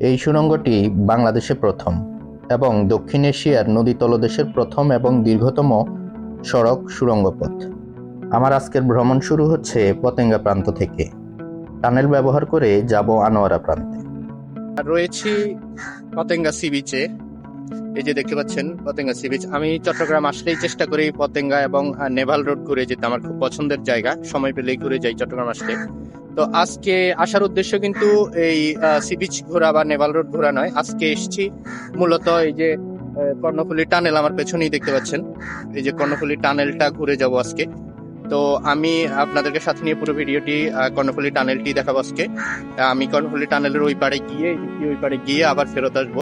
এই সুড়ঙ্গটি বাংলাদেশে প্রথম এবং দক্ষিণ এশিয়ার নদী তলদেশের প্রথম এবং দীর্ঘতম সড়ক সুড়ঙ্গ পথ আমার আজকের ভ্রমণ শুরু হচ্ছে পতেঙ্গা প্রান্ত থেকে। টানেল ব্যবহার করে যাব আনোয়ারা প্রান্তে। রয়েছি পতেঙ্গা সি বিচে এই যে দেখতে পাচ্ছেন, পতেঙ্গা সি বিচ আমি চট্টগ্রাম আসলেই চেষ্টা করি পতেঙ্গা এবং নেভাল রোড ঘুরে যেতে। আমার খুব পছন্দের জায়গা। সময় পেলেই ঘুরে যাই চট্টগ্রাম আসলে। তো আজকে আসার উদ্দেশ্য কিন্তু এই সি বিচ ঘোরা বা নেভাল রোড ঘোরা নয়। আজকে এসেছি মূলত এই যে কর্ণফুলী টানেল আমার পেছনেই দেখতে পাচ্ছেন। এই যে কর্ণফুলী টানেলটা ঘুরে যাব আজকে। তো আমি আপনাদেরকে সাথে নিয়ে পুরো ভিডিওটি কর্ণফুলী টানেলটি দেখাবো আজকে। আমি কর্ণফুলী টানেলের ওই পাড়ে গিয়ে ওই পাড়ে গিয়ে আবার ফেরত আসব।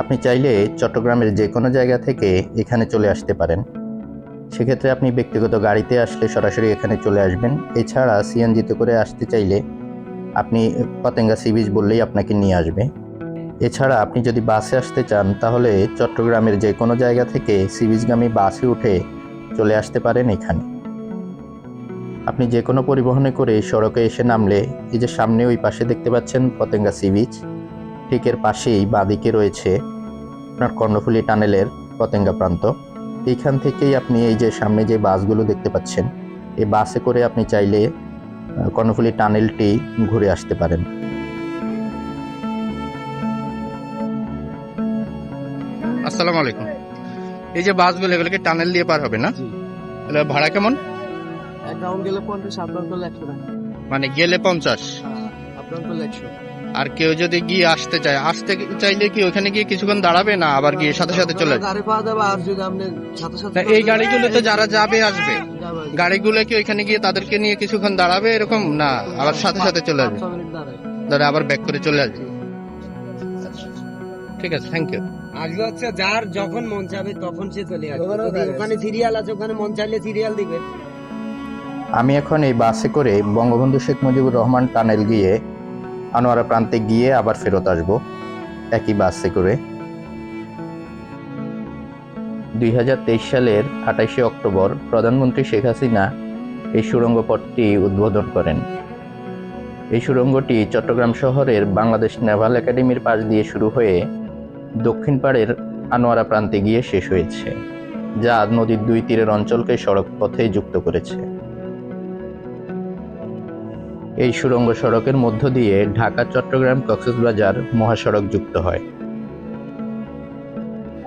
আপনি চাইলে চট্টগ্রামের যে কোনো জায়গা থেকে এখানে চলে আসতে পারেন। সেক্ষেত্রে আপনি ব্যক্তিগত গাড়িতে আসলে সরাসরি এখানে চলে আসবেন। এছাড়া সিএনজিতে করে আসতে চাইলে আপনি পতেঙ্গা সি বিচ বললেই আপনাকে নিয়ে আসবে। এছাড়া আপনি যদি বাসে আসতে চান, তাহলে চট্টগ্রামের যে কোনো জায়গা থেকে সি বিচগামী বাসে উঠে চলে আসতে পারেন এখানে। আপনি যে কোনো পরিবহনে করে সড়কে এসে নামলে, এই যে সামনে ওই পাশে দেখতে পাচ্ছেন পতেঙ্গা সি বিচ, ঠিক এর পাশেই বাঁদিকে রয়েছে আপনার কর্ণফুলী টানেলের পতেঙ্গা প্রান্ত। এইখান থেকেই আপনি এই যে সামনে যে বাসগুলো দেখতে পাচ্ছেন এই বাসে করে আপনি চাইলে কর্ণফুলী টানেলটি ঘুরে আসতে পারেন। আসসালামু আলাইকুম। এই যে বাসগুলো এগুলোকে টানেল দিয়ে পার হবে না? তাহলে ভাড়া কেমন? অ্যাকাউন্ট গেলে পঞ্চাশ আপনার করলে একশো টাকা। মানে গেলে পঞ্চাশ। আপনার করলে একশো। আর কেউ যদি গিয়ে আসতে চায় আসতে চাইলে কি ওখানে গিয়ে কিছুক্ষণ দাঁড়াবে না আবার গিয়ে সাথে সাথে চলে আসবে গাড়ি পাওয়া যাবে আর যদি আপনি সাথে সাথে এই গাড়িগুলো তো যারা যাবে আসবে। গাড়িগুলো কি ওইখানে গিয়ে তাদেরকে নিয়ে কিছুক্ষণ দাঁড়াবে এরকম? না আবার সাথে সাথে চলে আসবে। ধরে আবার ব্যাক করে চলে আসবে। ঠিক আছে থ্যাংক ইউ আসলে হচ্ছে যার যখন মন চাবে তখন সে চলে আসবে। ওখানে সিরিয়াল আছে ওখানে মন চাইলে সিরিয়াল দিবে। আমি এখন এই বাসে করে বঙ্গবন্ধু শেখ মুজিবুর রহমান টানেল গিয়ে আনোয়ারা প্রান্তে গিয়ে আবার ফেরত আসব। একই বাসে করে। দুই হাজার তেইশ সালের আঠাশে অক্টোবর প্রধানমন্ত্রী শেখ হাসিনা এই সুড়ঙ্গ পথটি উদ্বোধন করেন। এই সুড়ঙ্গটি চট্টগ্রাম শহরের বাংলাদেশ নেভাল একাডেমির পাশ দিয়ে শুরু হয়ে দক্ষিণ পাড়ের আনোয়ারা প্রান্তে গিয়ে শেষ হয়েছে, যা নদীর দুই তীরের অঞ্চলকে সড়ক পথে যুক্ত করেছে। এই সুড়ঙ্গ সড়কের মধ্য দিয়ে ঢাকা, চট্টগ্রাম, কক্সবাজার মহাসড়ক যুক্ত হয়।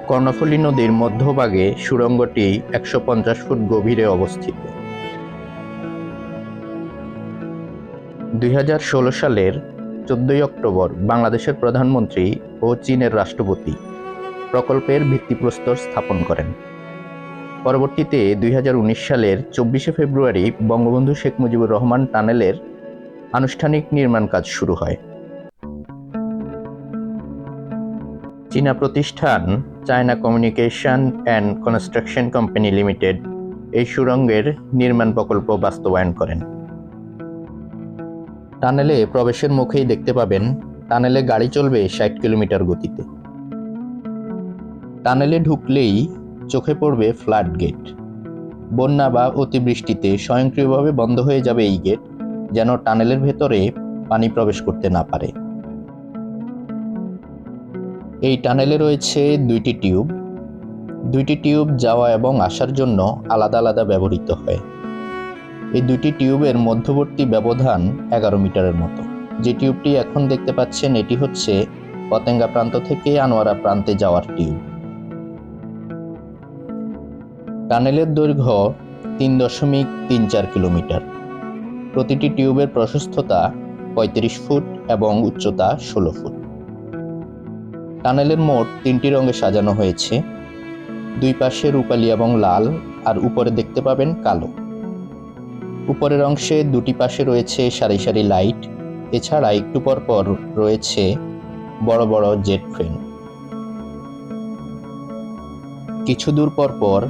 কর্ণফুলী নদীর মধ্যভাগে সুড়ঙ্গটি একশো পঞ্চাশ ফুট গভীরে অবস্থিত। দুই হাজার ষোলো সালের চোদ্দই অক্টোবর বাংলাদেশের প্রধানমন্ত্রী ও চীনের রাষ্ট্রপতি প্রকল্পের ভিত্তিপ্রস্তর স্থাপন করেন। পরবর্তীতে দুই হাজার উনিশ সালের চব্বিশে ফেব্রুয়ারি বঙ্গবন্ধু শেখ মুজিবুর রহমান টানেলের আনুষ্ঠানিক নির্মাণ কাজ শুরু হয়। চীনা প্রতিষ্ঠান China communication and construction company limited এই সুড়ঙ্গের নির্মাণ প্রকল্প বাস্তবায়ন করেন। টানেলে প্রবেশের মুখেই দেখতে পাবেন, টানেলে গাড়ি চলবে ষাট কিলোমিটার গতিতে। টানেলে ঢুকলেই চোখে পড়বে ফ্ল্যাট গেট। বন্যা বা অতিবৃষ্টিতে স্বয়ংক্রিয়ভাবে বন্ধ হয়ে যাবে এই গেট। যেন টানেলের ভেতরে পানি প্রবেশ করতে না পারে। এই টানেলে রয়েছে দুইটি টিউব। দুইটি টিউব যাওয়া এবং আসার জন্য আলাদা আলাদা ব্যবহৃত হয়। এই দুইটি টিউবের মধ্যবর্তী ব্যবধান এগারো মিটারের মতো। যে টিউবটি এখন দেখতে পাচ্ছেন, এটি হচ্ছে পতেঙ্গা প্রান্ত থেকে আনোয়ারা প্রান্তে যাওয়ার টিউব। টানেলের দৈর্ঘ্য তিন দশমিক তিন চার কিলোমিটার। প্রতিটি টিউবের প্রশস্ততা পঁয়ত্রিশ ফুট এবং উচ্চতা ষোলো ফুট। টানেলের মোট তিনটি রঙে সাজানো হয়েছে। দুই পাশে রূপালি এবং লাল, আর উপরে দেখতে পাবেন কালো। উপরের অংশে দুটি পাশে রয়েছে সারি সারি লাইট। এছাড়া একটু পর পর রয়েছে বড় বড় জেট ফ্রেন কিছু দূর পর পর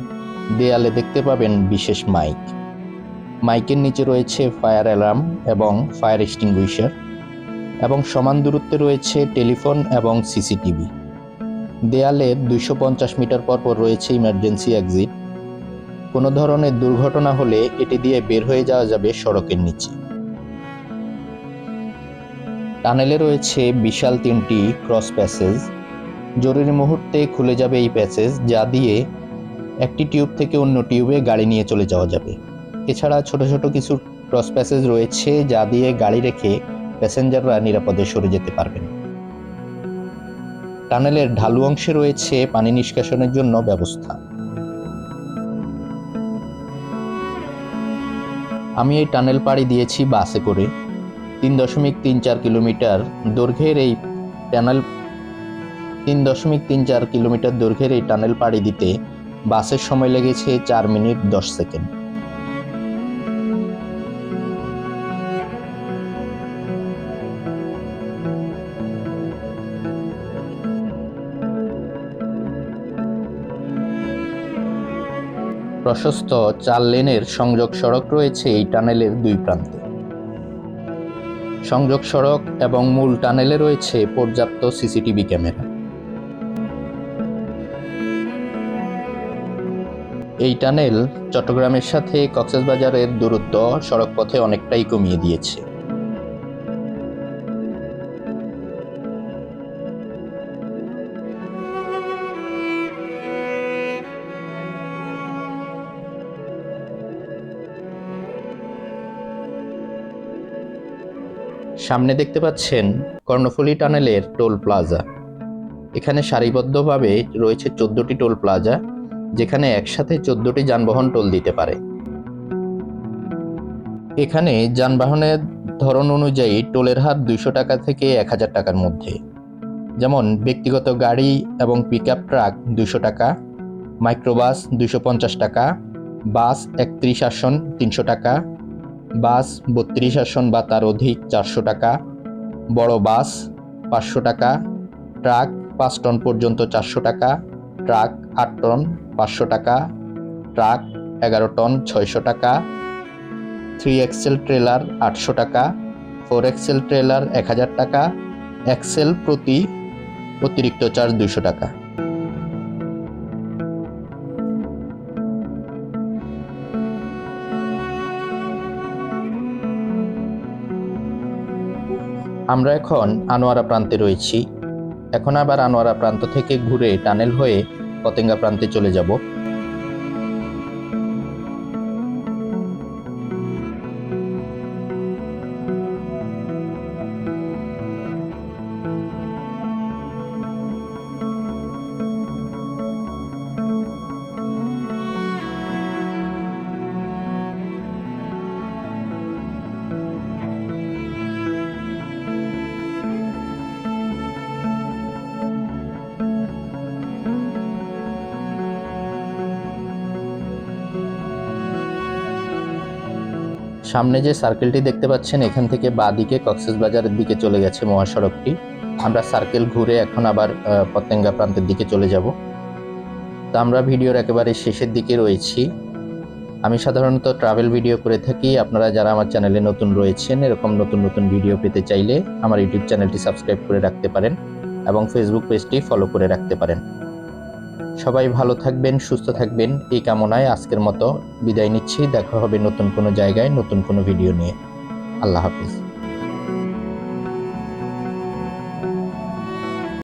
দেয়ালে দেখতে পাবেন বিশেষ মাইক। মাইকের নিচে রয়েছে ফায়ার অ্যালার্ম এবং ফায়ার এক্সটিংগুইশার এবং সমান দূরত্বে রয়েছে টেলিফোন এবং সিসিটিভি। দেয়ালের দুইশো পঞ্চাশ মিটার পর পর রয়েছে ইমার্জেন্সি এক্সিট। কোনো ধরনের দুর্ঘটনা হলে এটি দিয়ে বের হয়ে যাওয়া যাবে সড়কের নিচে। টানেলে রয়েছে বিশাল তিনটি ক্রস প্যাসেজ। জরুরি মুহূর্তে খুলে যাবে এই প্যাসেজ, যা দিয়ে একটি টিউব থেকে অন্য টিউবে গাড়ি নিয়ে চলে যাওয়া যাবে। এছাড়া ছোট ছোট কিছু ক্রস প্যাসেজ রয়েছে যা দিয়ে গাড়ি রেখে প্যাসেঞ্জাররা নিরাপদে সরে যেতে পারবেন। টানেলের ঢালু অংশে রয়েছে পানি নিষ্কাশনের জন্য ব্যবস্থা। আমি এই টানেল পাড়ি দিয়েছি বাসে করে। তিন দশমিক তিন চার কিলোমিটার দৈর্ঘ্যের এই টানেল তিন দশমিক তিন চার কিলোমিটার দৈর্ঘ্যের এই টানেল পাড়ি দিতে বাসের সময় লেগেছে চার মিনিট দশ সেকেন্ড। প্রশস্ত চার লেনের সংযোগ সড়ক রয়েছে এই টানেলের দুই প্রান্তে। সংযোগ সড়ক এবং মূল টানেলে রয়েছে পর্যাপ্ত সিসিটিভি ক্যামেরা। এই টানেল চট্টগ্রামের সাথে কক্সবাজারের দূরত্ব সড়কপথে অনেকটাই কমিয়ে দিয়েছে। সামনে দেখতে পাচ্ছেন কর্ণফুলী টানেলের টোল প্লাজা। এখানে সারিবদ্ধভাবে রয়েছে চোদ্দটি টোল প্লাজা, যেখানে একসাথে চোদ্দটি যানবাহন টোল দিতে পারে। এখানে যানবাহনের ধরন অনুযায়ী টোলের হার দুইশো টাকা থেকে এক হাজার টাকার মধ্যে। যেমন ব্যক্তিগত গাড়ি এবং পিক ট্রাক দুশো টাকা মাইক্রোবাস দুশো পঞ্চাশ টাকা বাস একত্রিশ আসন তিনশো টাকা বাস বত্রিশ আসন বা তার অধিক চারশো টাকা, বড় বাস পাঁচশো টাকা, ট্রাক পাঁচ টন পর্যন্ত চারশো টাকা, ট্রাক আট টন পাঁচশো টাকা, ট্রাক এগারো টন ছয়শো টাকা, থ্রি এক্সেল ট্রেলার আটশো টাকা, ফোর এক্সেল ট্রেলার এক হাজার টাকা, এক্সেল প্রতি অতিরিক্ত চার্জ দুশো টাকা। আমরা এখন আনোয়ারা প্রান্তে রয়েছি। এখন আবার আনোয়ারা প্রান্ত থেকে ঘুরে টানেল হয়ে পতেঙ্গা প্রান্তে চলে যাব। সামনে যে সার্কেলটি দেখতে পাচ্ছেন, এখান থেকে বাদিকে কক্সবাজারের দিকে চলে গেছে মহাসড়কটি। আমরা সার্কেল ঘুরে এখন আবার পতেঙ্গা প্রান্তের দিকে চলে যাব। তো আমরা ভিডিওর একেবারে শেষের দিকে রয়েছি। আমি সাধারণত ট্রাভেল ভিডিও করে থাকি। আপনারা যারা আমার চ্যানেলে নতুন রয়েছেন, এরকম নতুন নতুন ভিডিও পেতে চাইলে আমার ইউটিউব চ্যানেলটি সাবস্ক্রাইব করে রাখতে পারেন এবং ফেসবুক পেজটি ফলো করে রাখতে পারেন। সবাই ভালো থাকবেন, সুস্থ থাকবেন। এই কামনায় আজকের মতো বিদায় নিচ্ছি। দেখা হবে নতুন কোনো জায়গায়, নতুন কোনো ভিডিও নিয়ে। আল্লাহ হাফিজ।